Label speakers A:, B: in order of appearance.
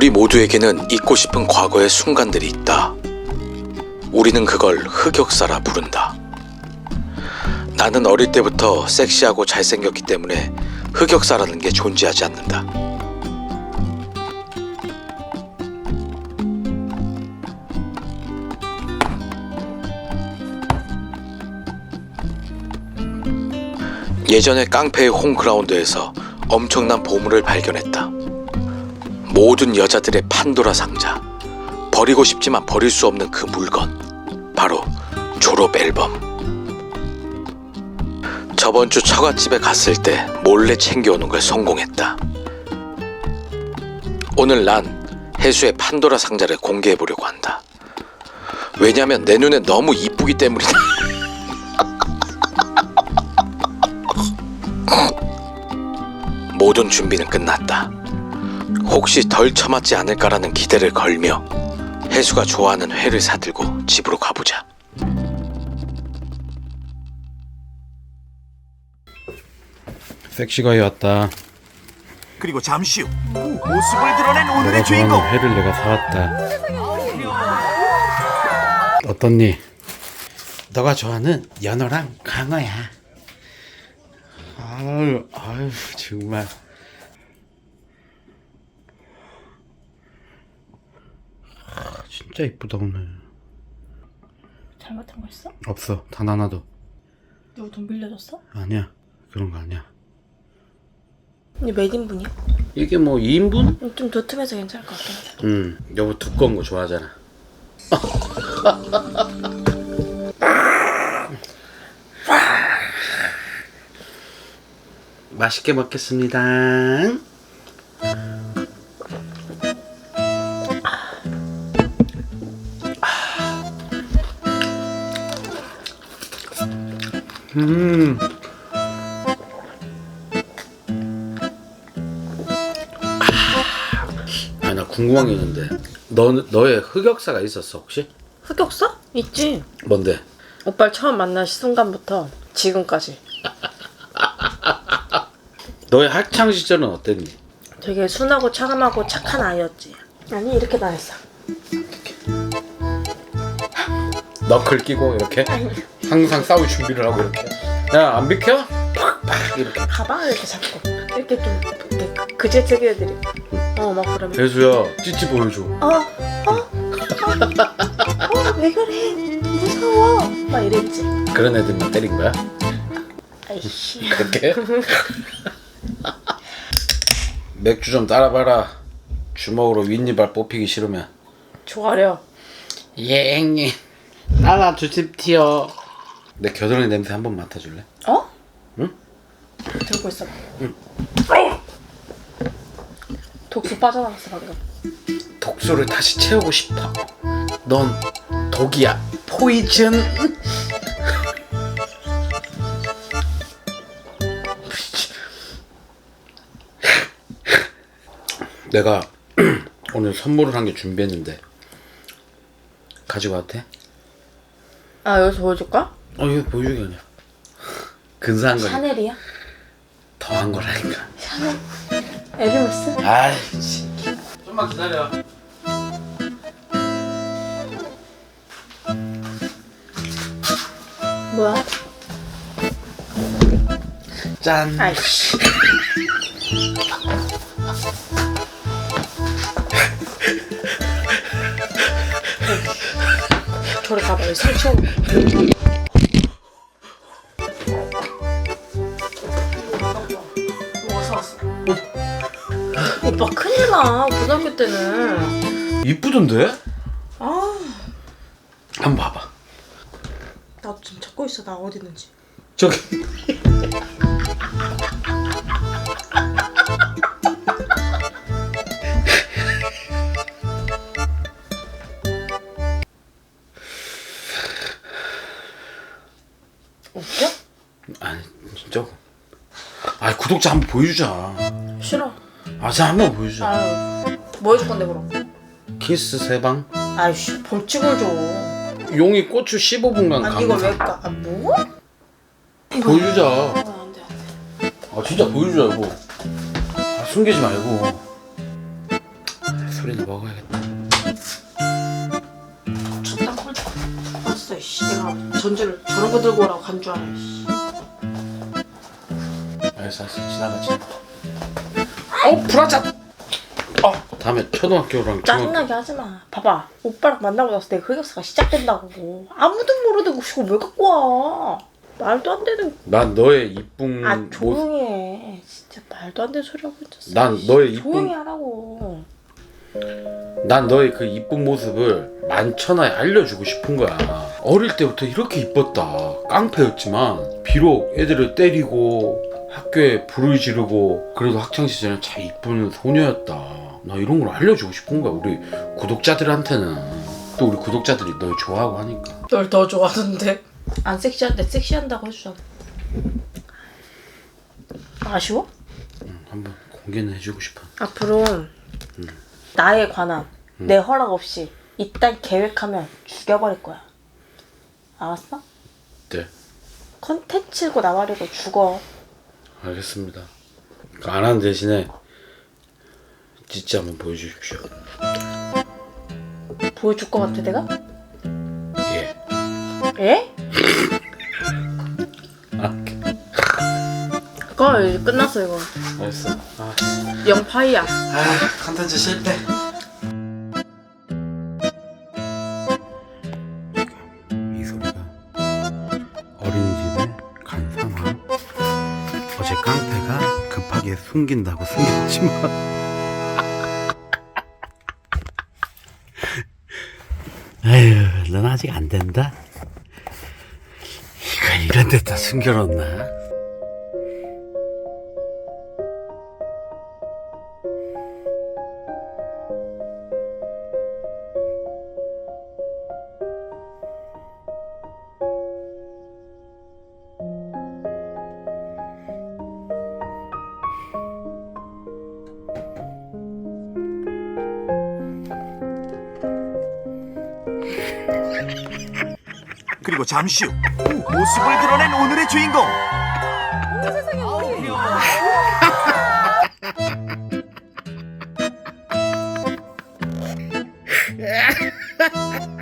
A: 우리 모두에게는 잊고 싶은 과거의 순간들이 있다. 우리는 그걸 흑역사라 부른다. 나는 어릴 때부터 섹시하고 잘생겼기 때문에 흑역사라는 게 존재하지 않는다. 예전에 깡패의 홈그라운드에서 엄청난 보물을 발견했다. 모든 여자들의 판도라 상자. 버리고 싶지만 버릴 수 없는 그 물건. 바로 졸업 앨범. 저번 주 처갓집에 갔을 때 몰래 챙겨오는 걸 성공했다. 오늘 난 해수의 판도라 상자를 공개해 보려고 한다. 왜냐면 내 눈에 너무 이쁘기 때문이다. 모든 준비는 끝났다. 혹시 덜 처맞지 않을까라는 기대를 걸며 해수가 좋아하는 회를 사들고 집으로 가보자.
B: 섹시가이 왔다.
C: 그리고 잠시 후 모습을 드러낸 오늘의 주인공
B: 좋아하는 회를 내가 사왔다. 어떻니? 너가 좋아하는 연어랑 강어야. 아유, 아유, 정말. 진짜 이쁘다 오늘.
D: 잘못한 거 있어?
B: 없어, 단 하나도.
D: 누구 돈 빌려줬어?
B: 아니야, 그런 거 아니야.
D: 근데 몇 인분이야?
B: 이게 뭐 2인분?
D: 좀 도톰해서 괜찮을 것 같긴 하다
B: 응, 여보 두꺼운 거 좋아하잖아. 맛있게 먹겠습니다. 음. 아, 나 궁금한 게 있는데. 너 너의 흑역사가 있었어 혹시?
D: 흑역사? 있지
B: 뭔데?
D: 오빠를 처음 만난 순간부터 지금까지
B: 너의 학창 시절은 어땠니?
D: 되게 순하고 차감하고 착한 아이였지 아니 이렇게 다녔어
B: 너클 끼고 이렇게 항상 싸울 준비를 하고 이렇게. 야안 비켜? 팍팍 이렇게.
D: 가방을 이렇게 잡고. 이렇게 좀 이렇게 그지체기 애들이 어막 그러면.
B: 배수야 찌찌 보여줘.
D: 어? 어? 왜 그래? 무서워. 막 이랬지.
B: 그런 애들만 때린 거야?
D: 아이씨.
B: 그렇게? 맥주 좀 따라봐라. 주먹으로 윗니발 뽑히기 싫으면.
D: 좋아려
B: 예 형님. 따라 주십시오 내 겨드랑이 냄새 한번 맡아줄래?
D: 어?
B: 응?
D: 들고 있어 독수 빠져나갔어 방금
B: 독소를 다시 채우고 싶어. 넌 독이야. 포이즌. 내가 오늘 선물을 한개 준비했는데 가지고 돼?
D: 아 여기서 보여줄까?
B: 어 이거 아니야. 근사한 거니
D: 샤넬이야?
B: 더한 거라니까.
D: 샤넬 에르메스?
B: 아이씨. 좀만 기다려.
D: 뭐야?
B: 짠.
D: 아이씨 저리 가봐 여기 상처 어 오빠 큰일 나 고등학교 때는
B: 이쁘던데?
D: 아
B: 한번 봐봐.
D: 지금 찾고 있어 나 어디 있는지
B: 저기.
D: 웃겨?
B: 아니 진짜. 아 구독자 한번 보여주자.
D: 싫어
B: 아, 자 한번 보여주자.
D: 아유 뭐 해줄 건데 그럼
B: 키스 세 방.
D: 아이씨 벌칙을 줘
B: 용이 고추 15분간
D: 아니 이걸. 왜 까? 아 뭐?
B: 보여주자.
D: 아, 안돼 안돼
B: 아 진짜 보여주자고. 아, 숨기지 말고. 아, 술이나 먹어야겠다.
D: 저딴 걸 봤어 씨 내가 전제를 저런 거 들고 오라고 간 줄 알아 씨.
B: 알았어, 알았어. 지나가 지. 어, 불화자. 어, 다음에 초등학교랑 중학
D: 짜증나게 하지 마. 봐봐. 오빠랑 만나고 나서 내 흑역사가 시작된다고. 아무도 모르는 거 이걸 왜 갖고 와. 말도 안 되는.
B: 난 너의 이쁜
D: 아
B: 모습.
D: 조용히 해. 진짜 말도 안 되는 소리 하고 있었어.
B: 난 너의 이쁜-
D: 조용히 하라고.
B: 난 너의 그 이쁜 모습을 만천하에 알려주고 싶은 거야. 어릴 때부터 이렇게 이뻤다. 깡패였지만 비록 애들을 때리고 학교에 불을 지르고 그래도 학창 시절에 참 이쁜 소녀였다. 나 이런 걸 알려주고 싶은 거야. 우리 구독자들한테는 또 우리 구독자들이 널 좋아하고 하니까.
D: 널 더 좋아하는데 안 섹시한데 섹시한다고 해주잖아 아쉬워?
B: 응, 한번 공개는 해주고 싶어.
D: 앞으로 나에 관한 내 허락 없이 이딴 계획하면 죽여버릴 거야 알았어?
B: 네,
D: 컨텐츠고 나발이고 죽어
B: 알겠습니다. 그안 하는 대신에 진짜 한번 보여주십시오.
D: 보여줄 것 같아 내가?
B: 예.
D: 에?
B: 아,
D: 그거 이제 끝났어 이거
B: 알겠어. 아.
D: 영 파이야
B: 아, 컨텐츠 실패. 숨긴다고 숨겼지만. 아휴, 넌 아직 안 된다. 이걸 이런 데다 숨겨놓나?
C: 그리고 잠시 후 모습을 드러낸 오늘의 주인공.
B: 어, 씨, 빨리 하